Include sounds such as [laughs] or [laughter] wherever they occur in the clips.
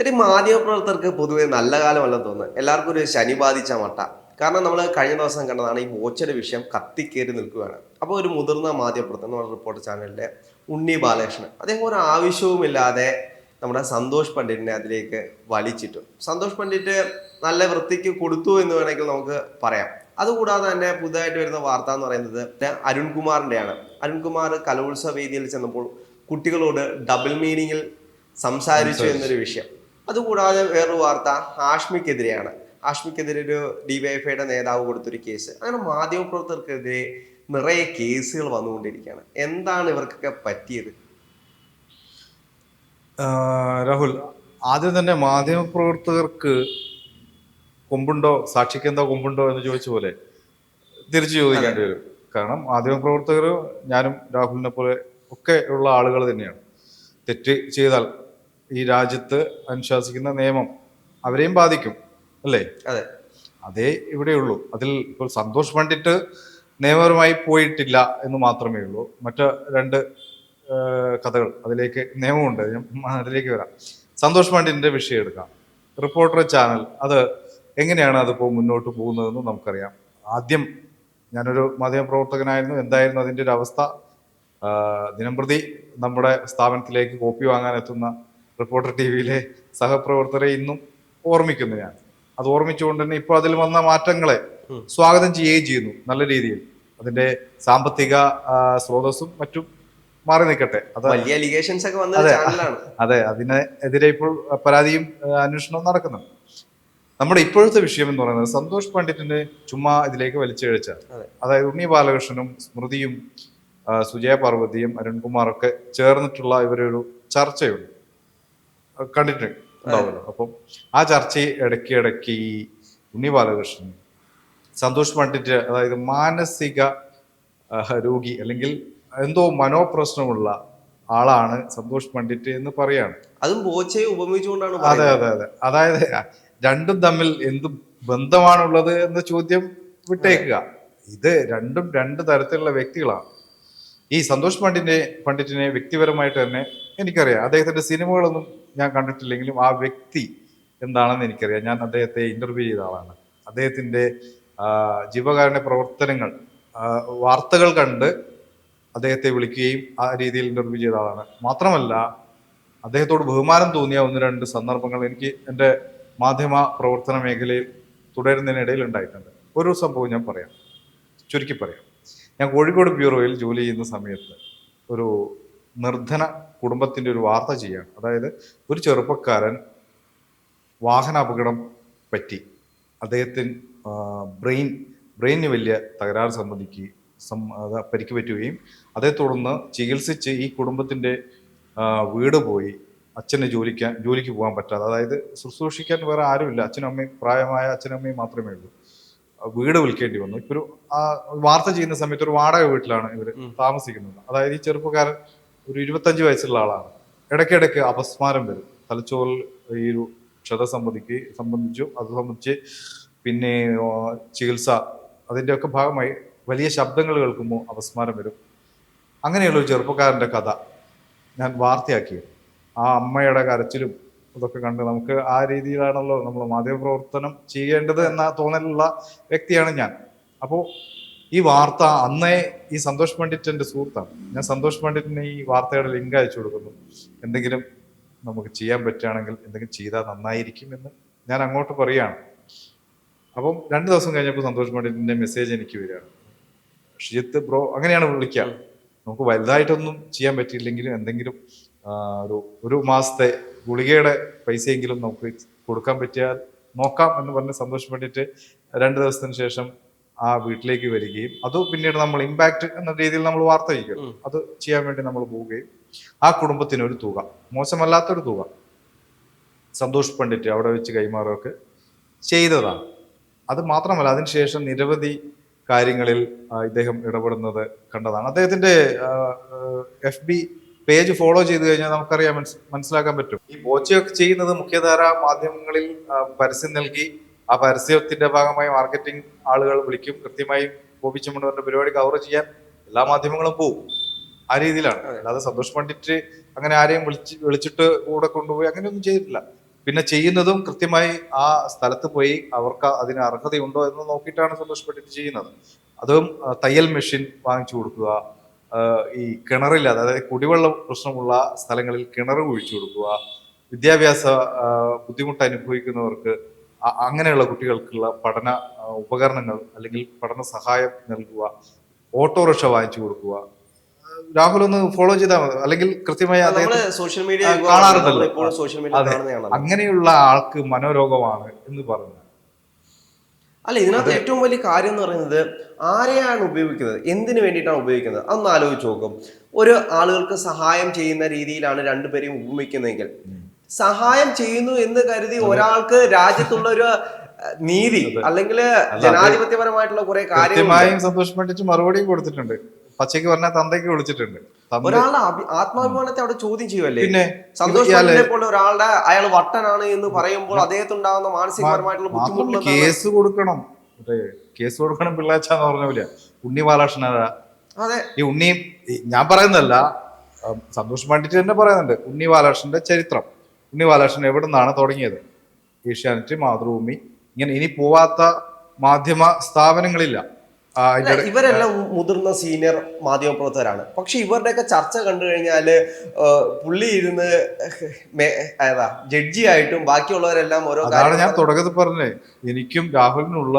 ചേട്ടി മാധ്യമപ്രവർത്തകർക്ക് പൊതുവെ നല്ല കാലമല്ലെന്ന് തോന്നുന്നു. എല്ലാവർക്കും ഒരു ശനി ബാധിച്ച മട്ട. കാരണം നമ്മൾ കഴിഞ്ഞ ദിവസം കണ്ടതാണ് ഈ ബോച്ചയുടെ വിഷയം കത്തിക്കേറി നിൽക്കുകയാണ്. അപ്പോൾ ഒരു മുതിർന്ന മാധ്യമപ്രവർത്തകൻ നമ്മുടെ റിപ്പോർട്ട് ചാനലിലെ ഉണ്ണി ബാലകൃഷ്ണൻ അദ്ദേഹം ഒരു ആവശ്യവുമില്ലാതെ നമ്മുടെ സന്തോഷ് പണ്ഡിറ്റിനെ അതിലേക്ക് വലിച്ചിട്ടു. സന്തോഷ് പണ്ഡിറ്റ് നല്ല വൃത്തിക്ക് കൊടുത്തു എന്ന് വേണമെങ്കിൽ നമുക്ക് പറയാം. അതുകൂടാതെ തന്നെ പുതുതായിട്ട് വരുന്ന വാർത്ത എന്ന് പറയുന്നത് അരുൺകുമാറിന്റെയാണ് അരുൺകുമാർ കലോത്സവ വേദിയിൽ ചെന്നപ്പോൾ കുട്ടികളോട് ഡബിൾ മീനിങ്ങിൽ സംസാരിച്ചു. എന്നൊരു വിഷയം. അതുകൂടാതെ വേറൊരു വാർത്ത ഹാഷ്മിക്കെതിരെയാണ് ഹാഷ്മിക്കെതിരെ ഒരു ഡിവൈഎഫ്ഐയുടെ നേതാവ് കൊടുത്തൊരു കേസ്. അങ്ങനെ മാധ്യമപ്രവർത്തകർക്കെതിരെ നിറയെ കേസുകൾ വന്നുകൊണ്ടിരിക്കുകയാണ്. എന്താണ് ഇവർക്കൊക്കെ പറ്റിയത്? രാഹുൽ ആദ്യം തന്നെ മാധ്യമപ്രവർത്തകർക്ക് കൊമ്പുണ്ടോ സാക്ഷിക്കെന്തോ കൊമ്പുണ്ടോ എന്ന് ചോദിച്ച പോലെ തിരിച്ചു ചോദിക്കേണ്ടി വരും. കാരണം മാധ്യമപ്രവർത്തകർ ഞാനും രാഹുലിനെ പോലെ ഒക്കെ ഉള്ള ആളുകൾ തന്നെയാണ്. തെറ്റ് ചെയ്താൽ ഈ രാജ്യത്ത് അനുശാസിക്കുന്ന നിയമം അവരെയും ബാധിക്കും അല്ലേ? അതെ. അതേ ഇവിടെയുള്ളൂ അതിൽ ഇപ്പോൾ സന്തോഷ് പണ്ഡിറ്റ് നിയമപരമായി പോയിട്ടില്ല എന്ന് മാത്രമേ ഉള്ളൂ. മറ്റ് രണ്ട് കഥകൾ അതിലേക്ക് നിയമമുണ്ട് അതിലേക്ക് വരാം. സന്തോഷ് പണ്ഡിറ്റിന്റെ വിഷയം എടുക്കാം. റിപ്പോർട്ടർ ചാനൽ അത് എങ്ങനെയാണ് അതിപ്പോൾ മുന്നോട്ട് പോകുന്നതെന്ന് നമുക്കറിയാം. ആദ്യം ഞാനൊരു മാധ്യമപ്രവർത്തകനായിരുന്നു. എന്തായിരുന്നു അതിന്റെ ഒരു അവസ്ഥ? ദിനംപ്രതി നമ്മുടെ സ്ഥാപനത്തിലേക്ക് കോപ്പി വാങ്ങാൻ എത്തുന്ന റിപ്പോർട്ടർ ടി വിയിലെ സഹപ്രവർത്തകരെ ഇന്നും ഓർമ്മിക്കുന്നു ഞാൻ അത് ഓർമ്മിച്ചുകൊണ്ട് തന്നെ ഇപ്പോൾ അതിൽ വന്ന മാറ്റങ്ങളെ സ്വാഗതം ചെയ്യുകയും ചെയ്യുന്നു നല്ല രീതിയിൽ. അതിന്റെ സാമ്പത്തിക സ്രോതസ്സും മറ്റും മാറി നിൽക്കട്ടെ. അത് വലിയ അലിഗേഷൻസ് ഒക്കെ അതെ. അതെ അതിനെതിരെ ഇപ്പോൾ പരാതിയും അന്വേഷണവും നടക്കുന്നുണ്ട്. നമ്മുടെ ഇപ്പോഴത്തെ വിഷയം എന്ന് പറയുന്നത് സന്തോഷ് പണ്ഡിറ്റിന് ചുമ്മാ ഇതിലേക്ക് വലിച്ചിഴച്ച അതെ. അതായത് ഉണ്ണി ബാലകൃഷ്ണനും സ്മൃതിയും സുജയ പാർവതിയും അരുൺകുമാറൊക്കെ ചേർന്നിട്ടുള്ള ഇവരൊരു ചർച്ചയുണ്ട്. അത് കണ്ടിട്ട് ഉണ്ടാവുമല്ലോ. അപ്പം ആ ചർച്ച ഇടയ്ക്ക് ഇടയ്ക്ക് ഈ ഉണ്ണി ബാലകൃഷ്ണൻ സന്തോഷ് പണ്ഡിറ്റ് അതായത് മാനസിക രോഗി അല്ലെങ്കിൽ എന്തോ മനോപ്രശ്നമുള്ള ആളാണ് സന്തോഷ് പണ്ഡിറ്റ് എന്ന് പറയാണ്. അതും ബോച്ചയെ ഉപമിച്ചുകൊണ്ടാണ് അതെ. അതെ അതെ. അതായത് രണ്ടും തമ്മിൽ എന്ത് ബന്ധമാണുള്ളത് എന്ന ചോദ്യം വിട്ടേക്കുക. ഇത് രണ്ടും രണ്ട് തരത്തിലുള്ള വ്യക്തികളാണ്. ഈ സന്തോഷ് പണ്ഡിറ്റിനെ പണ്ഡിറ്റിനെ വ്യക്തിപരമായിട്ട് തന്നെ എനിക്കറിയാം. അദ്ദേഹത്തിന്റെ സിനിമകളൊന്നും ഞാൻ കണ്ടിട്ടില്ലെങ്കിലും ആ വ്യക്തി എന്താണെന്ന് എനിക്കറിയാം. ഞാൻ അദ്ദേഹത്തെ ഇന്റർവ്യൂ ചെയ്ത ആളാണ്. അദ്ദേഹത്തിന്റെ ജീവകാരുടെ പ്രവർത്തനങ്ങൾ വാർത്തകൾ കണ്ട് അദ്ദേഹത്തെ വിളിക്കുകയും ആ രീതിയിൽ ഇന്റർവ്യൂ ചെയ്ത ആളാണ്. മാത്രമല്ല അദ്ദേഹത്തോട് ബഹുമാനം തോന്നിയ ഒന്ന് രണ്ട് സന്ദർഭങ്ങൾ എനിക്ക് എന്റെ മാധ്യമ പ്രവർത്തന മേഖലയിൽ തുടരുന്നതിനിടയിൽ ഉണ്ടായിട്ടുണ്ട്. ഒരു സംഭവം ഞാൻ പറയാം. ചുരുക്കി പറയാം. ഞാൻ കോഴിക്കോട് ബ്യൂറോയിൽ ജോലി ചെയ്യുന്ന സമയത്ത് ഒരു നിർധന കുടുംബത്തിന്റെ ഒരു വാർത്ത ചെയ്യാണ് അതായത് ഒരു ചെറുപ്പക്കാരൻ വാഹനാപകടം പറ്റി. അദ്ദേഹത്തിന് ബ്രെയിൻ ബ്രെയിനിന് വലിയ തകരാറ് സംബന്ധിക്ക് സം പരിക്ക് പറ്റുകയും അതേ തുടർന്ന് ചികിത്സിച്ച് ഈ കുടുംബത്തിന്റെ വീട് പോയി അച്ഛന് ജോലിക്കാൻ ജോലിക്ക് പോകാൻ പറ്റാതെ. അതായത് ശുശ്രൂഷിക്കാൻ വേറെ ആരുമില്ല. അച്ഛനും അമ്മയും പ്രായമായ അച്ഛനും അമ്മയും മാത്രമേ ഉള്ളൂ. വീട് വിൽക്കേണ്ടി വന്നു. ഇപ്പൊ ഒരു വാർത്ത ചെയ്യുന്ന സമയത്ത് ഒരു വാടക വീട്ടിലാണ് ഇവർ താമസിക്കുന്നത്. അതായത് ഈ ചെറുപ്പക്കാരൻ ഒരു ഇരുപത്തഞ്ച് വയസ്സുള്ള ആളാണ്. ഇടയ്ക്കിടയ്ക്ക് അപസ്മാരം വരും. തലച്ചോറിൽ ഈ ഒരു ക്ഷത സംബന്ധിക്ക് സംബന്ധിച്ചു അത് സംബന്ധിച്ച് പിന്നെ ചികിത്സ അതിന്റെ ഒക്കെ ഭാഗമായി വലിയ ശബ്ദങ്ങൾ കേൾക്കുമ്പോൾ അപസ്മാരം വരും. അങ്ങനെയുള്ള ഒരു ചെറുപ്പക്കാരന്റെ കഥ ഞാൻ വാർത്തയാക്കി ആ അമ്മയുടെ കരച്ചിലും അതൊക്കെ കണ്ട് നമുക്ക് ആ രീതിയിലാണല്ലോ നമ്മൾ മാധ്യമപ്രവർത്തനം ചെയ്യേണ്ടത് എന്ന തോന്നലുള്ള വ്യക്തിയാണ് ഞാൻ. അപ്പോൾ ഈ വാർത്ത അന്നേ ഈ സന്തോഷ് പണ്ഡിറ്റിന്റെ സുഹൃത്താണ്. ഞാൻ സന്തോഷ് പണ്ഡിറ്റിന് ഈ വാർത്തയുടെ ലിങ്ക് അയച്ചു കൊടുക്കുന്നു. എന്തെങ്കിലും നമുക്ക് ചെയ്യാൻ പറ്റുകയാണെങ്കിൽ എന്തെങ്കിലും ചെയ്താൽ നന്നായിരിക്കും എന്ന് ഞാൻ അങ്ങോട്ട് പറയുകയാണ്. അപ്പം രണ്ട് ദിവസം കഴിഞ്ഞപ്പോൾ സന്തോഷ് പണ്ഡിറ്റിന്റെ മെസ്സേജ് എനിക്ക് വരികയാണ്. ഷിജിത്ത് ബ്രോ അങ്ങനെയാണ് വിളിക്കുക. നമുക്ക് വലുതായിട്ടൊന്നും ചെയ്യാൻ പറ്റിയില്ലെങ്കിലും എന്തെങ്കിലും ഒരു ഒരു മാസത്തെ ഗുളികയുടെ പൈസയെങ്കിലും നമുക്ക് കൊടുക്കാൻ പറ്റിയാൽ നോക്കാം എന്ന് പറഞ്ഞ് സന്തോഷ് പണ്ഡിറ്റ് രണ്ട് ദിവസത്തിന് ശേഷം ആ വീട്ടിലേക്ക് വരികയും അത് പിന്നീട് നമ്മൾ ഇമ്പാക്ട് എന്ന രീതിയിൽ നമ്മൾ വാർത്ത വയ്ക്കും അത് ചെയ്യാൻ വേണ്ടി നമ്മൾ പോവുകയും ആ കുടുംബത്തിന് ഒരു തുക മോശമല്ലാത്തൊരു തുക. സന്തോഷ് പണ്ഡിറ്റ് അവിടെ വെച്ച് കൈമാറുകയൊക്കെ ചെയ്തതാണ്. അത് മാത്രമല്ല അതിനുശേഷം നിരവധി കാര്യങ്ങളിൽ ഇദ്ദേഹം ഇടപെടുന്നത് കണ്ടതാണ്. അദ്ദേഹത്തിന്റെ എഫ് ബി പേജ് ഫോളോ ചെയ്ത് കഴിഞ്ഞാൽ നമുക്കറിയാം മനസ്സിലാക്കാൻ പറ്റും. ഈ ബോച്ചയൊക്കെ ചെയ്യുന്നത് മുഖ്യധാര മാധ്യമങ്ങളിൽ പരസ്യം നൽകി ആ പരസ്യത്തിന്റെ ഭാഗമായി മാർക്കറ്റിംഗ് ആളുകൾ വിളിക്കും കൃത്യമായി ബോബി പരിപാടി കവർ ചെയ്യാൻ എല്ലാ മാധ്യമങ്ങളും പോവും. ആ രീതിയിലാണ്. അല്ലാതെ സന്തോഷ് പണ്ഡിറ്റ് അങ്ങനെ ആരെയും വിളിച്ച് വിളിച്ചിട്ട് കൂടെ കൊണ്ടുപോയി അങ്ങനെയൊന്നും ചെയ്തിട്ടില്ല. പിന്നെ ചെയ്യുന്നതും കൃത്യമായി ആ സ്ഥലത്ത് പോയി അവർക്ക് അതിന് അർഹതയുണ്ടോ എന്ന് നോക്കിയിട്ടാണ് സന്തോഷ് പണ്ഡിറ്റ് ചെയ്യുന്നത്. അതും തയ്യൽ മെഷീൻ വാങ്ങിച്ചു കൊടുക്കുക ഈ കിണറില്ലാതെ അതായത് കുടിവെള്ള പ്രശ്നമുള്ള സ്ഥലങ്ങളിൽ കിണർ കുഴിച്ചു കൊടുക്കുക വിദ്യാഭ്യാസ ബുദ്ധിമുട്ട് അനുഭവിക്കുന്നവർക്ക് അങ്ങനെയുള്ള കുട്ടികൾക്കുള്ള പഠന ഉപകരണങ്ങൾ അല്ലെങ്കിൽ പഠന സഹായം നൽകുക ഓട്ടോറിക്ഷ വാങ്ങിച്ചു കൊടുക്കുക. രാഹുൽ ഒന്ന് ഫോളോ ചെയ്താൽ മതി. അല്ലെങ്കിൽ കൃത്യമായി സോഷ്യൽ മീഡിയ കാണാറുണ്ടല്ലോ. സോഷ്യൽ മീഡിയ അതെ. അങ്ങനെയുള്ള ആൾക്ക് മനോരോഗമാണ് എന്ന് പറഞ്ഞു അല്ല ഇതിനകത്ത് ഏറ്റവും വലിയ കാര്യം എന്ന് പറയുന്നത് ആരെയാണ് ഉപയോഗിക്കുന്നത്? എന്തിനു വേണ്ടിയിട്ടാണ് ഉപയോഗിക്കുന്നത്? അതൊന്ന് ആലോചിച്ച് നോക്കും. ഒരു ആളുകൾക്ക് സഹായം ചെയ്യുന്ന രീതിയിലാണ് രണ്ടുപേരെയും ഉപമിക്കുന്നതെങ്കിൽ. സഹായം ചെയ്യുന്നു എന്ന് കരുതി ഒരാൾക്ക് രാജ്യത്തുള്ള ഒരു നീതി അല്ലെങ്കിൽ ജനാധിപത്യപരമായിട്ടുള്ള കുറെ കാര്യമായും സന്തോഷം പണ്ഡിറ്റ് മറുപടിയും കൊടുത്തിട്ടുണ്ട്. പച്ചയ്ക്ക് പറഞ്ഞ തന്തയ്ക്ക് വിളിച്ചിട്ടുണ്ട് ഒരാളുടെ ആത്മാഭിമാനത്തെ അവിടെ ചോദ്യം ചെയ്യുമല്ലേ പിന്നെ സന്തോഷ് പോലെ ഒരാളുടെ അയാൾ വട്ടനാണ് എന്ന് പറയുമ്പോൾ അദ്ദേഹത്തുണ്ടാകുന്ന മാനസികപരമായിട്ടുള്ള ബുദ്ധിമുട്ടുകൾ കേസ് കൊടുക്കണം. കേസ് കൊടുക്കണം പിള്ളാച്ചാന്ന് പറഞ്ഞ പോലെ ഉണ്ണി ബാലകൃഷ്ണ അതെ. ഈ ഉണ്ണി ഞാൻ പറയുന്നതല്ല സന്തോഷ് പണ്ഡിറ്റ് തന്നെ പറയുന്നുണ്ട്. ഉണ്ണി ബാലകൃഷ്ണന്റെ ചരിത്രം. ഉണ്ണി ബാലകൃഷ്ണൻ എവിടെ നിന്നാണ് തുടങ്ങിയത്? ഏഷ്യാനെറ്റ് മാതൃഭൂമി. ഇങ്ങനെ ഇനി പോവാത്ത മാധ്യമ സ്ഥാപനങ്ങളില്ല. ഇവരെല്ലാം മുതിർന്ന സീനിയർ മാധ്യമ പ്രവർത്തകരാണ് പക്ഷെ ഇവരുടെയൊക്കെ ചർച്ച കണ്ടു കഴിഞ്ഞാൽ പുള്ളി ഇരുന്ന് ഏതാ ജഡ്ജി ആയിട്ടും ബാക്കിയുള്ളവരെല്ലാം ഓരോ അതാണ് ഞാൻ തുടക്കത്തിൽ പറഞ്ഞേ എനിക്കും രാഹുലിനുള്ള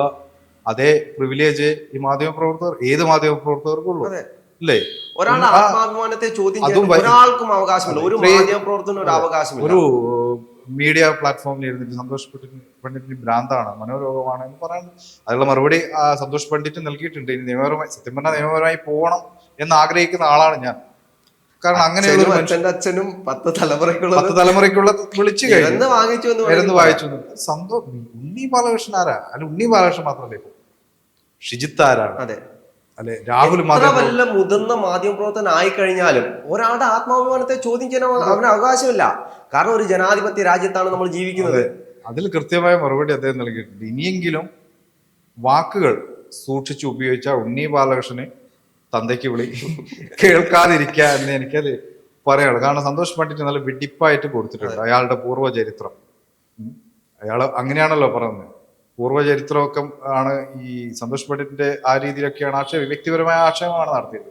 അതേ പ്രിവിലേജ് ഈ മാധ്യമ പ്രവർത്തകർ ഏത് മാധ്യമ പ്രവർത്തകർക്കും ഉള്ളൂ. അതെ. അല്ലേ ഒരാളുടെ ആത്മാഭിമാനത്തെ ചോദ്യം ചെയ്യാൻ ഒരാൾക്കും അവകാശമില്ല. ഒരു മാധ്യമപ്രവർത്തനം ഒരു അവകാശമില്ല. ഒരു മീഡിയ പ്ലാറ്റ്ഫോമിൽ ഇരുന്നിട്ട് സന്തോഷ് പണ്ഡിറ്റ് പണ്ഡിറ്റിന് ഭ്രാന്താണ്. മനോരോഗമാണ് എന്ന് പറയാൻ അതിനുള്ള മറുപടി സന്തോഷ് പണ്ഡിറ്റ് നൽകിയിട്ടുണ്ട്. ഇനി നിയമപരമായി സത്യം പറഞ്ഞാൽ നിയമപരമായി പോകണം എന്ന് ആഗ്രഹിക്കുന്ന ആളാണ് ഞാൻ. കാരണം അങ്ങനെ ഒരു അച്ഛനും അച്ഛന്റെ അച്ഛനും പത്ത് തലമുറയ്ക്കുള്ള പത്ത് തലമുറയ്ക്കുള്ള വിളിച്ചു കഴിഞ്ഞു. വാങ്ങിച്ചു എന്ന് വായിച്ചു സന്തോഷ് ഉണ്ണി ബാലകൃഷ്ണൻ ആരാ? അല്ല ഉണ്ണി ബാലകൃഷ്ണൻ മാത്രമല്ലേ ഷിജിത്ത് ആരാണ്? അതെ. അല്ലെ രാഹുൽ മാത്രമല്ല വല്ല മുതിർന്ന മാധ്യമപ്രവർത്തകൻ ആയിക്കഴിഞ്ഞാലും ഒരാളുടെ ആത്മാഭിമാനത്തെ ചോദ്യം ചെയ്യാൻ അവന് അവകാശമില്ല. കാരണം ഒരു ജനാധിപത്യ രാജ്യത്താണ് നമ്മൾ ജീവിക്കുന്നത്. അതിൽ കൃത്യമായ മറുപടി അദ്ദേഹം നൽകിയിട്ടുണ്ട്. ഇനിയെങ്കിലും വാക്കുകൾ സൂക്ഷിച്ചു ഉപയോഗിച്ച ഉണ്ണി ബാലകൃഷ്ണനെ തന്തയ്ക്ക് വിളി [laughs] കേൾക്കാതിരിക്കുക എന്ന് എനിക്കത് പറയാനുള്ളൂ. കാരണം സന്തോഷ് പണ്ഡിറ്റ് നല്ല വെടിപ്പായിട്ട് കൊടുത്തിട്ടുണ്ട് അയാളുടെ പൂർവ ചരിത്രം അയാൾ അങ്ങനെയാണല്ലോ പറയുന്നത്. പൂർവ ചരിത്രമൊക്കെ ആണ് ഈ സന്തോഷ് പണ്ഡിറ്റിന്റെ ആ രീതിയിലൊക്കെയാണ് ആക്ഷേപം വ്യക്തിപരമായ ആക്ഷേപമാണ് നടത്തിയത്.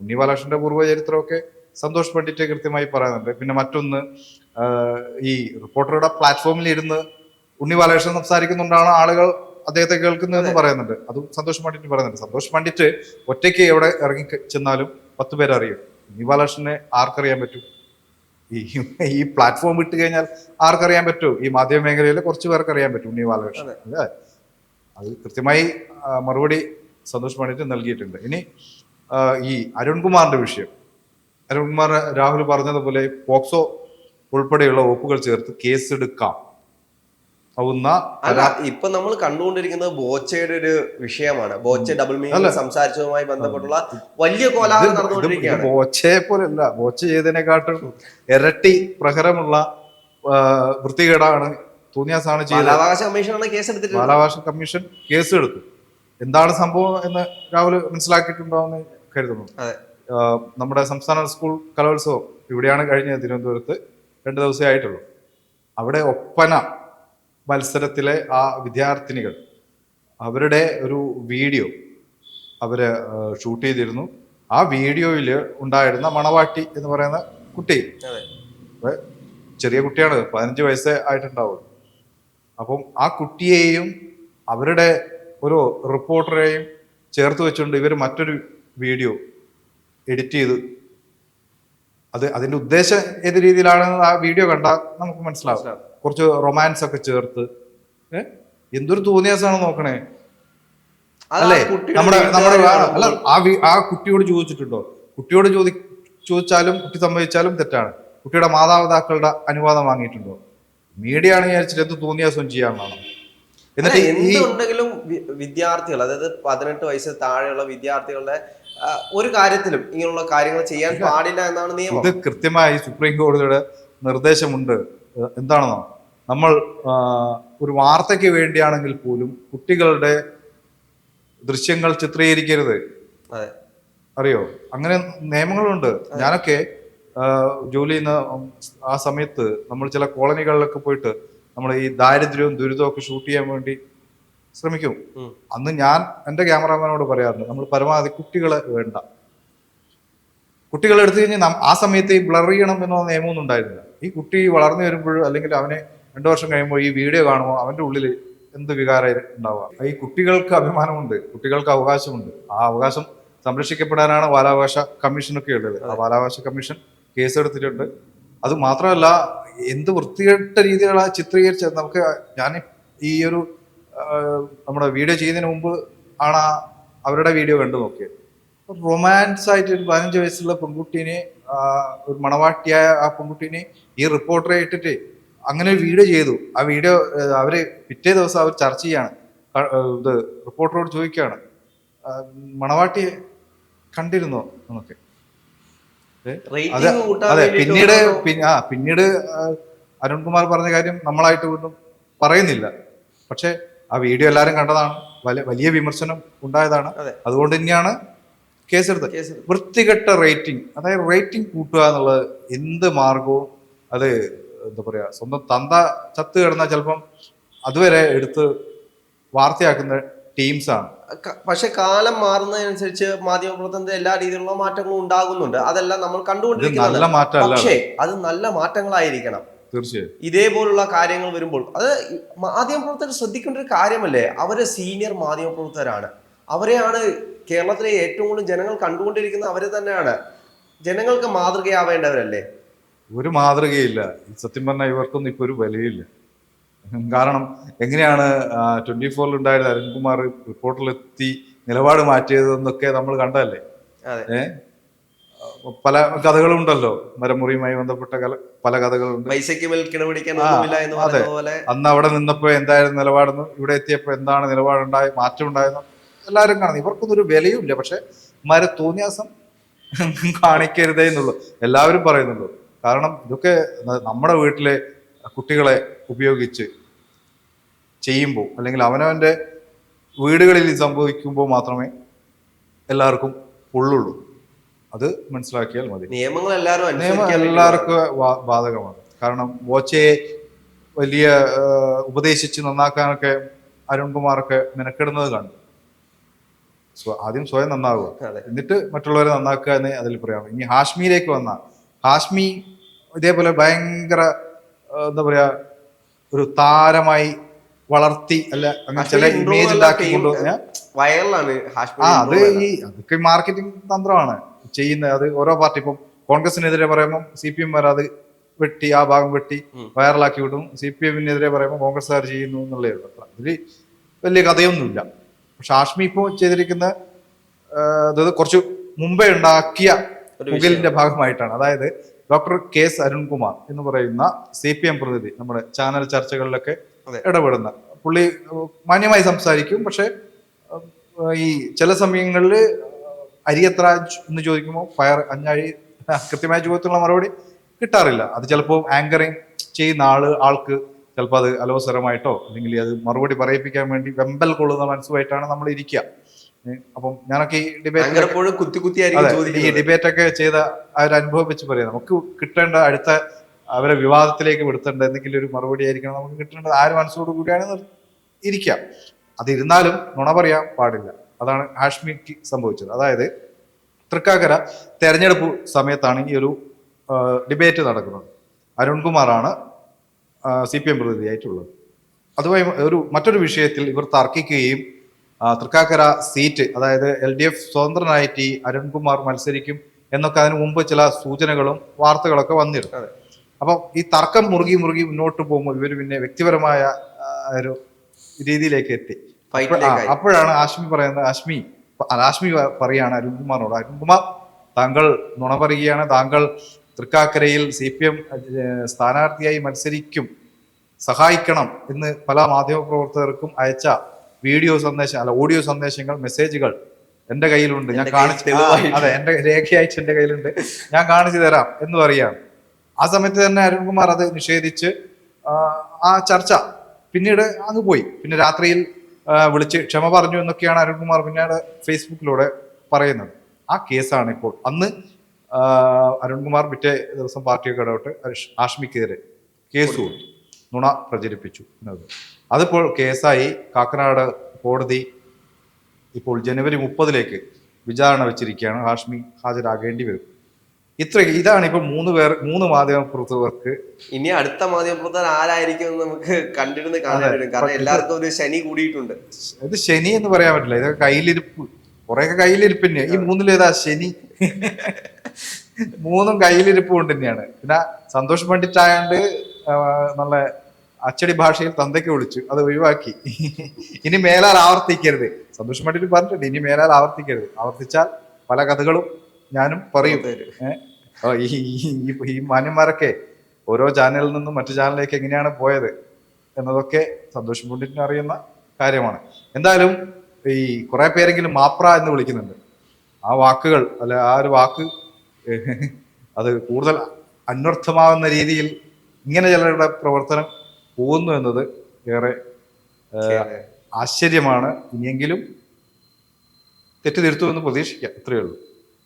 ഉണ്ണി ബാലകൃഷ്ണന്റെ പൂർവചരിത്രമൊക്കെ സന്തോഷ് പണ്ഡിറ്റ് കൃത്യമായി പറയുന്നുണ്ട്. പിന്നെ മറ്റൊന്ന് ഈ റിപ്പോർട്ടറുടെ പ്ലാറ്റ്ഫോമിൽ ഇരുന്ന് ഉണ്ണി ബാലകൃഷ്ണൻ സംസാരിക്കുന്നുണ്ടാണ് ആളുകൾ അദ്ദേഹത്തെ കേൾക്കുന്നതെന്ന് പറയുന്നുണ്ട്. അതും സന്തോഷ് പണ്ഡിറ്റ് പറയുന്നുണ്ട്. സന്തോഷ് പണ്ഡിറ്റ് ഒറ്റയ്ക്ക് എവിടെ ഇറങ്ങി ചെന്നാലും പത്ത് പേരറിയും. ഉണ്ണി ബാലകൃഷ്ണനെ ആർക്കറിയാൻ പറ്റും? ഈ ഈ പ്ലാറ്റ്ഫോം വിട്ട് കഴിഞ്ഞാൽ ആർക്കറിയാൻ പറ്റൂ? ഈ മാധ്യമ മേഖലയിൽ കുറച്ച് പേർക്ക് അറിയാൻ പറ്റും ഉണ്ണി ബാലകൃഷ്ണൻ. അല്ലേ? അത് കൃത്യമായി മറുപടി സന്തോഷ് പണ്ഡിറ്റ് നൽകിയിട്ടുണ്ട്. ഇനി ഈ അരുൺകുമാറിന്റെ വിഷയം. അരുൺകുമാർ രാഹുൽ പറഞ്ഞതുപോലെ പോക്സോ ഉൾപ്പെടെയുള്ള വകുപ്പുകൾ ചേർത്ത് കേസെടുക്കാം. ആവുന്ന ഇപ്പൊ നമ്മൾ കണ്ടുകൊണ്ടിരിക്കുന്നത് ബോച്ചയുടെ ഒരു വിഷയമാണ്. ബോച്ച ഡബിൾ മീൻ മീനിങ് സംസാരിച്ചതുമായി ബന്ധപ്പെട്ടുള്ള വലിയ കോലാഹലം നടന്നുകൊണ്ടിരിക്കുകയാണ്. ബോച്ചയെ പോലെയല്ല ബോച്ച ചെയ്തതിനെക്കാട്ടും ഇരട്ടി പ്രഹരമുള്ള വൃത്തികേടാണ് തോന്നിയാസാണ് ചെയ്തത്. ബാലാവകാശ കമ്മീഷനാണ് കേസെടുത്തിട്ടുള്ളത് ബാലാവകാശ കമ്മീഷൻ കേസ് എടുത്തു. എന്താണ് സംഭവം എന്ന് രാവിലെ മനസ്സിലാക്കിയിട്ടുണ്ടോ എന്ന് കരുതുന്നു നമ്മുടെ സംസ്ഥാന സ്കൂൾ കലോത്സവം ഇവിടെയാണ് കഴിഞ്ഞത് തിരുവനന്തപുരത്ത്. രണ്ട് ദിവസമേ ആയിട്ടുള്ളൂ. അവിടെ ഒപ്പന മത്സരത്തിലെ ആ വിദ്യാർത്ഥിനികൾ അവരുടെ ഒരു വീഡിയോ അവർ ഷൂട്ട് ചെയ്തിരുന്നു. ആ വീഡിയോയിൽ ഉണ്ടായിരുന്ന മണവാട്ടി എന്ന് പറയുന്ന കുട്ടി. ചെറിയ കുട്ടിയാണ് പതിനഞ്ച് വയസ്സേ ആയിട്ടുണ്ടാവുള്ളൂ. അപ്പം ആ കുട്ടിയെയും അവരുടെ ഒരു റിപ്പോർട്ടറെയും ചേർത്ത് വെച്ചുകൊണ്ട് ഇവർ മറ്റൊരു വീഡിയോ എഡിറ്റ് ചെയ്ത് അത് അതിന്റെ ഉദ്ദേശം ഏത് രീതിയിലാണെന്ന് ആ വീഡിയോ കണ്ടാൽ നമുക്ക് മനസ്സിലാവും. മനസ്സിലാവും. കുറച്ച് റൊമാൻസ് ഒക്കെ ചേർത്ത്. ഏഹ് എന്തൊരു തോന്നിയാസാണ് നോക്കണേ. അല്ലേ? നമ്മുടെ നമ്മുടെ അല്ല ആ ആ കുട്ടിയോട് ചോദിച്ചിട്ടുണ്ടോ? കുട്ടിയോട് ചോദി ചോദിച്ചാലും കുട്ടി സമ്മതിച്ചാലും തെറ്റാണ്. കുട്ടിയുടെ മാതാപിതാക്കളുടെ അനുവാദം വാങ്ങിയിട്ടുണ്ടോ? മീഡിയ ആണ് വിചാരിച്ചിട്ട് എന്ത് തോന്നിയാസം ചെയ്യാമെന്നാണ് എന്നിട്ട് എന്തുണ്ടെങ്കിലും വിദ്യാർത്ഥികൾ അതായത് പതിനെട്ട് വയസ്സ് താഴെയുള്ള വിദ്യാർത്ഥികളുടെ ഒരു കാര്യത്തിലും ഇങ്ങനെയുള്ള കാര്യങ്ങൾ ചെയ്യാൻ പാടില്ല എന്നാണ് നിയമം. ഇത് കൃത്യമായി സുപ്രീം കോടതിയുടെ നിർദ്ദേശമുണ്ട്. എന്താണെന്നോ? നമ്മൾ ഒരു വാർത്തയ്ക്ക് വേണ്ടിയാണെങ്കിൽ പോലും കുട്ടികളുടെ ദൃശ്യങ്ങൾ ചിത്രീകരിക്കരുത്. അറിയോ? അങ്ങനെ നിയമങ്ങളുണ്ട്. ഞാനൊക്കെ ജോലി ചെയ്യുന്ന ആ സമയത്ത് നമ്മൾ ചില കോളനികളിലൊക്കെ പോയിട്ട് നമ്മൾ ഈ ദാരിദ്ര്യവും ദുരിതവും ഒക്കെ ഷൂട്ട് ചെയ്യാൻ വേണ്ടി ശ്രമിക്കും. അന്ന് ഞാൻ എന്റെ ക്യാമറാമാനോട് പറയാറുണ്ട് നമ്മൾ പരമാവധി കുട്ടികളെ വേണ്ട. കുട്ടികളെ എടുത്തു കഴിഞ്ഞാൽ ആ സമയത്ത് ഈ ബ്ലർ ചെയ്യണം എന്നുള്ള നിയമമൊന്നും ഉണ്ടായിരുന്നില്ല. ഈ കുട്ടി വളർന്നു വരുമ്പോൾ അല്ലെങ്കിൽ അവനെ രണ്ടു വർഷം കഴിയുമ്പോൾ ഈ വീഡിയോ കാണുമ്പോൾ അവന്റെ ഉള്ളിൽ എന്ത് വികാരം ഉണ്ടാവുക? ഈ കുട്ടികൾക്ക് അഭിമാനമുണ്ട് കുട്ടികൾക്ക് അവകാശമുണ്ട്. ആ അവകാശം സംരക്ഷിക്കപ്പെടാനാണ് ബാലാവകാശ കമ്മീഷനൊക്കെ ഉള്ളത്. ആ ബാലാവകാശ കമ്മീഷൻ കേസെടുത്തിട്ടുണ്ട്. അത് മാത്രമല്ല എന്ത് വൃത്തികെട്ട രീതിയിലുള്ള ചിത്രീകരിച്ച നമുക്ക് ഞാൻ ഈ ഒരു നമ്മുടെ വീഡിയോ ചെയ്യുന്നതിന് മുമ്പ് ആണ് അവരുടെ വീഡിയോ കണ്ടു നോക്കിയത്. റൊമാൻസ് ആയിട്ട് ഒരു പതിനഞ്ച് വയസ്സുള്ള പെൺകുട്ടീനെ ഒരു മണവാട്ടിയായ ആ പെൺകുട്ടീനെ ഈ റിപ്പോർട്ടറെ ഇട്ടിട്ട് അങ്ങനെ ഒരു വീഡിയോ ചെയ്തു. ആ വീഡിയോ അവർ പിറ്റേ ദിവസം അവർ ചർച്ച ചെയ്യാണ്. ഇത് റിപ്പോർട്ടറോട് ചോദിക്കുകയാണ്. മണവാട്ടി കണ്ടിരുന്നോ എന്നൊക്കെ അതെ പിന്നീട് ആ പിന്നീട് അരുൺകുമാർ പറഞ്ഞ കാര്യം നമ്മളായിട്ട് വീണ്ടും പറയുന്നില്ല. പക്ഷെ ആ വീഡിയോ എല്ലാവരും കണ്ടതാണ്. വലിയ വിമർശനം ഉണ്ടായതാണ്. അതുകൊണ്ട് തന്നെയാണ് കേസെടുത്തത് കേസ് വൃത്തികെട്ട റേറ്റിംഗ്. അതായത് റേറ്റിംഗ് കൂട്ടുക എന്നുള്ളത് എന്ത് മാർഗവും അത് എന്താ പറയുക സ്വന്തം തന്ത ചത്ത് കിടന്നാൽ ചിലപ്പം അതുവരെ എടുത്ത് വാർത്തയാക്കുന്ന ടീംസാണ് പക്ഷെ കാലം മാറുന്നതിനനുസരിച്ച് മാധ്യമപ്രവർത്തനത്തിൽ എല്ലാ രീതിയിലുള്ള മാറ്റങ്ങളും ഉണ്ടാകുന്നുണ്ട്. അതെല്ലാം നമ്മൾ കണ്ടുകൊണ്ടിരിക്കുന്നത്. പക്ഷേ അത് നല്ല മാറ്റങ്ങളായിരിക്കണം. തീർച്ചയായും. ഇതേപോലുള്ള കാര്യങ്ങൾ വരുമ്പോൾ അത് മാധ്യമപ്രവർത്തകർ ശ്രദ്ധിക്കേണ്ട ഒരു കാര്യമല്ലേ? അവർ സീനിയർ മാധ്യമപ്രവർത്തകരാണ്. അവരെയാണ് കേരളത്തിലെ ഏറ്റവും കൂടുതൽ ജനങ്ങൾ കണ്ടുകൊണ്ടിരിക്കുന്ന അവരെ തന്നെയാണ്. ജനങ്ങൾക്ക് മാതൃകയാവേണ്ടവരല്ലേ? ഒരു മാതൃകയില്ല. സത്യം പറഞ്ഞാൽ ഇവർക്കൊന്നും ഇപ്പൊ ഒരു വിലയില്ല. കാരണം എങ്ങനെയാണ് ട്വന്റി ഫോറിൽ ഉണ്ടായിരുന്ന അരുൺകുമാർ റിപ്പോർട്ടിലെത്തി നിലപാട് മാറ്റിയതെന്നൊക്കെ നമ്മൾ കണ്ടല്ലേ അതെ. കഥകളും പല കഥകളുണ്ടല്ലോ. മരമുറിയുമായി ബന്ധപ്പെട്ട പല കഥകളുണ്ട്. അതെ. അന്ന് അവിടെ നിന്നപ്പോ എന്തായിരുന്നു നിലപാടെന്ന് ഇവിടെ എത്തിയപ്പോ എന്താണ് നിലപാടുണ്ടായ മാറ്റം ഉണ്ടായെന്ന് എല്ലാവരും കാണുന്നു. ഇവർക്കൊന്നും ഒരു വിലയുമില്ല പക്ഷെ മാരെ തോന്നിയാസം കാണിക്കരുതേ എന്നുള്ളൂ. എല്ലാവരും പറയുന്നുള്ളൂ. കാരണം ഇതൊക്കെ നമ്മുടെ വീട്ടിലെ കുട്ടികളെ ഉപയോഗിച്ച് ചെയ്യുമ്പോൾ അല്ലെങ്കിൽ അവനവന്റെ വീടുകളിൽ സംഭവിക്കുമ്പോൾ മാത്രമേ എല്ലാവർക്കും ഉള്ളുള്ളൂ. അത് മനസ്സിലാക്കിയാൽ മതി. നിയമങ്ങൾ എല്ലാവരും നിയമം എല്ലാവർക്കും ബാധകമാണ്. കാരണം ബോച്ചയെ വലിയ ഉപദേശിച്ച് നന്നാക്കാനൊക്കെ അരുൺകുമാറൊക്കെ മെനക്കെടുന്നത് കണ്ടു. ആദ്യം സ്വയം നന്നാവുക. എന്നിട്ട് മറ്റുള്ളവരെ നന്നാക്കുക എന്ന് അതിൽ പറയാം. ഇനി ഹാഷ്മിയിലേക്ക് വന്ന. ഹാഷ്മി ഇതേപോലെ ഭയങ്കര എന്താ പറയാ ഒരു താരമായി വളർത്തി അല്ല അങ്ങനെ ചില ഇമേജ് ഉണ്ടാക്കി ഉണ്ടാക്കിക്കൊണ്ട് ആ അത് ഈ അതൊക്കെ മാർക്കറ്റിംഗ് തന്ത്രമാണ്. ചെയ്യുന്നത് അത് ഓരോ പാർട്ടി ഇപ്പം കോൺഗ്രസിനെതിരെ പറയുമ്പോൾ സി പി എം അത് വെട്ടി ആ ഭാഗം വെട്ടി വൈറലാക്കി വിടും സി പി എമ്മിനെതിരെ പറയുമ്പോൾ കോൺഗ്രസ്സുകാർ ചെയ്യുന്നു എന്നുള്ളതേ ഉള്ളൂ. അതിൽ വലിയ കഥയൊന്നുമില്ല. പക്ഷെ ആഷ്മി ഇപ്പോൾ ചെയ്തിരിക്കുന്ന അതായത് കുറച്ച് മുമ്പേ ഉണ്ടാക്കിയ ഒരു പുകലിന്റെ ഭാഗമായിട്ടാണ്. അതായത് ഡോക്ടർ കെ എസ് അരുൺകുമാർ എന്ന് പറയുന്ന സി പി എം പ്രതിനിധി നമ്മുടെ ചാനൽ ചർച്ചകളിലൊക്കെ. ഇടപെടുന്ന. പുള്ളി മാന്യമായി സംസാരിക്കും പക്ഷെ ഈ ചില സമയങ്ങളിൽ അരി എത്ര എന്ന് ചോദിക്കുമ്പോൾ ഫയർ അഞ്ഞാഴി കൃത്യമായ ചോദ്യത്തിനുള്ള മറുപടി കിട്ടാറില്ല. അത് ചിലപ്പോൾ ആങ്കറിങ് ചെയ്യുന്ന ആൾ ആൾക്ക് ചിലപ്പോൾ അത് അലോസരമായിട്ടോ അല്ലെങ്കിൽ അത് മറുപടി പറയിപ്പിക്കാൻ വേണ്ടി വെമ്പൽ കൊള്ളുന്ന മനസ്സുമായിട്ടാണ് നമ്മൾ ഇരിക്കുക. അപ്പം ഞാനൊക്കെ ഈ ഡിബേറ്റ് കുത്തി കുത്തി ഈ ഡിബേറ്റൊക്കെ ഡിബേറ്റ് ഒക്കെ ചെയ്ത ആ ഒരു അനുഭവം വെച്ച് പറയാം. നമുക്ക് കിട്ടേണ്ട അടുത്ത അവരെ വിവാദത്തിലേക്ക് വിടുത്തേണ്ട എന്തെങ്കിലും ഒരു മറുപടി ആയിരിക്കണം നമുക്ക് കിട്ടേണ്ടത്. ആ ഒരു മനസ്സോട് കൂടിയാണ് ഇരിക്കാം അതിരുന്നാലും നുണ പറയാൻ പാടില്ല. അതാണ് ഹാഷ്മിക്ക് സംഭവിച്ചത്. അതായത് തൃക്കാക്കര തെരഞ്ഞെടുപ്പ് സമയത്താണ് ഈ ഒരു ഡിബേറ്റ് നടക്കുന്നത്. അരുൺകുമാറാണ് സി പി എം പ്രതിനിധിയായിട്ടുള്ളത്. അതുമായി ഒരു മറ്റൊരു വിഷയത്തിൽ ഇവർ തർക്കിക്കുകയും തൃക്കാക്കര സീറ്റ് അതായത് എൽ ഡി എഫ് സ്വതന്ത്രനായിട്ട് ഈ അരുൺകുമാർ മത്സരിക്കും എന്നൊക്കെ അതിനു മുമ്പ് ചില സൂചനകളും വാർത്തകളൊക്കെ വന്നിരുന്നു. അതെ. അപ്പം ഈ തർക്കം മുറുകി മുറുകി മുന്നോട്ട് പോകുമ്പോൾ ഇവർ പിന്നെ വ്യക്തിപരമായ ഒരു രീതിയിലേക്ക് എത്തി. അപ്പോഴാണ് ആശ്മി പറയുന്നത് ആശ്മി ആശ്മി പറയാണ് അരുൺകുമാറിനോട് അരുൺകുമാർ താങ്കൾ നുണ പറയുകയാണ് താങ്കൾ തൃക്കാക്കരയിൽ സി പി എം സ്ഥാനാർത്ഥിയായി മത്സരിക്കും സഹായിക്കണം എന്ന് പല മാധ്യമപ്രവർത്തകർക്കും അയച്ച വീഡിയോ സന്ദേശം അല്ല ഓഡിയോ സന്ദേശങ്ങൾ മെസ്സേജുകൾ എന്റെ കയ്യിലുണ്ട്. ഞാൻ കാണിച്ചു അതെ എന്റെ രേഖയായിട്ട് എന്റെ കയ്യിലുണ്ട്. ഞാൻ കാണിച്ചു തരാം എന്ന് പറയാണ് ആ സമയത്ത് തന്നെ അരുൺകുമാർ അത് നിഷേധിച്ച് ആ, ചർച്ച പിന്നീട് അങ്ങ് പോയി. പിന്നെ രാത്രിയിൽ വിളിച്ച് ക്ഷമ പറഞ്ഞു എന്നൊക്കെയാണ് അരുൺകുമാർ പിന്നീട് ഫേസ്ബുക്കിലൂടെ പറയുന്നത്. ആ കേസാണ് ഇപ്പോൾ അന്ന് അരുൺകുമാർ പിറ്റേ ദിവസം പാർട്ടിയൊക്കെ ഇടപെട്ട് ആഷ്മിക്കെതിരെ കേസ് കൊടുത്തു. നുണ പ്രചരിപ്പിച്ചു എന്നത്. അതിപ്പോൾ കേസായി. കാക്കനാട് കോടതി ഇപ്പോൾ ജനുവരി മുപ്പതിലേക്ക് വിചാരണ വെച്ചിരിക്കുകയാണ്. ഹാഷ്മി ഹാജരാകേണ്ടി വരും. ഇത്ര ഇതാണ് ഇപ്പൊ മൂന്ന് പേർ മൂന്ന് മാധ്യമ പ്രവർത്തകർക്ക് ഇനി അടുത്ത മാധ്യമ പ്രവർത്തകർ ആരായിരിക്കും എന്ന് നമുക്ക് കണ്ടിരുന്ന് കാണാൻ കാരണം എല്ലാവർക്കും ഒരു ശനി കൂടിയിട്ടുണ്ട്. ഇത് ശനി എന്ന് പറയാൻ പറ്റില്ല. ഇതൊക്കെ കയ്യിലിരിപ്പ്. കുറെയൊക്കെ കയ്യിലിരിപ്പ് തന്നെയാണ് ഈ മൂന്നിലേതാ? ശനി. മൂന്നും കയ്യിലിരിപ്പ് കൊണ്ട് തന്നെയാണ്. പിന്നെ സന്തോഷ് പണ്ഡിറ്റ് ആയണ്ട് നല്ല അച്ചടി ഭാഷയിൽ തന്തയ്ക്ക് വിളിച്ചു. അത് ഒഴിവാക്കി. ഇനി മേലാൽ ആവർത്തിക്കരുത്. സന്തോഷ് പണ്ഡിറ്റ് പറഞ്ഞിട്ടുണ്ട്. ഇനി മേലാൽ ആവർത്തിക്കരുത്. ആവർത്തിച്ചാൽ പല കഥകളും ഞാനും പറയും. ഈ മാന്യന്മാരൊക്കെ ഓരോ ചാനലിൽ നിന്നും മറ്റു ചാനലിലേക്ക് എങ്ങനെയാണ് പോയത് എന്നതൊക്കെ സന്തോഷം പണ്ഡിറ്റിന് അറിയുന്ന കാര്യമാണ്. എന്തായാലും ഈ കുറെ പേരെങ്കിലും മാപ്ര എന്ന് വിളിക്കുന്നുണ്ട്. ആ വാക്കുകൾ അല്ല ആ ഒരു വാക്ക് അത് കൂടുതൽ അന്വർത്ഥമാകുന്ന രീതിയിൽ ഇങ്ങനെ ചിലരുടെ പ്രവർത്തനം പോകുന്നു എന്നത് ഏറെ ആശ്ചര്യമാണ്. ഇനിയെങ്കിലും തെറ്റ് തിരുത്തുമെന്ന് പ്രതീക്ഷിക്കാം. ഇത്രയേ ഉള്ളൂ.